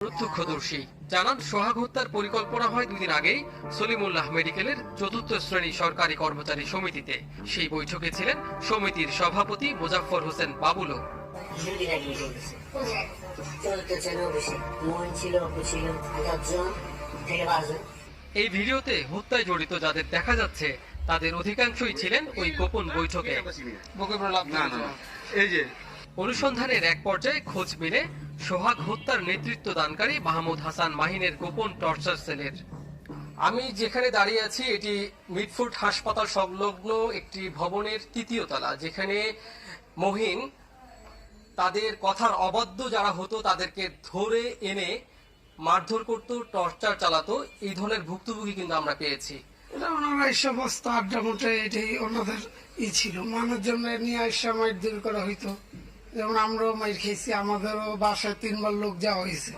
প্রত্যক্ষদর্শী। জানান সোহাগ হত্যার পরিকল্পনা হয় দুদিন আগেই সলিমুল্লাহ মেডিকেলের চতুর্থ শ্রেণি সরকারি কর্মচারী সমিতিতে। সেই বৈঠকে ছিলেন সমিতির সভাপতি মুজাফফর হোসেন বারোজন এই ভিডিওতে হত্যায় জড়িত যাদের দেখা যাচ্ছে তাদের অধিকাংশই ছিলেন ওই গোপন বৈঠকে। এই যে অনুসন্ধানের এক পর্যায়ে খোঁজ মিলে সোহাগ হত্যার নেতৃত্ব দানকারী মাহমুদ হাসান মাহিনের গোপন টর্চার সেলের। আমি যেখানে দাঁড়িয়ে আছি, এটি মিডফুট হাসপাতাল সংলগ্ন একটি ভবনের তৃতীয় তলা, যেখানে মহিন তাদের কথার অবাধ্য যারা হতো, তাদেরকে ধরে এনে মারধর করতো, টর্চার চালাতো। এই ধরনের ভুক্তভোগী কিন্তু আমরা পেয়েছি। ওনারা এই সমস্ত আড্ডা মোটে এটাই ওনাদের ই ছিল। মানুষজনের নিয়ে আসা মাইর দূর করা হইতো। যেমন আমরাও মাইর খেয়েছি আমাদেরও বাসায় তিনবার লোক যাওয়া হয়েছে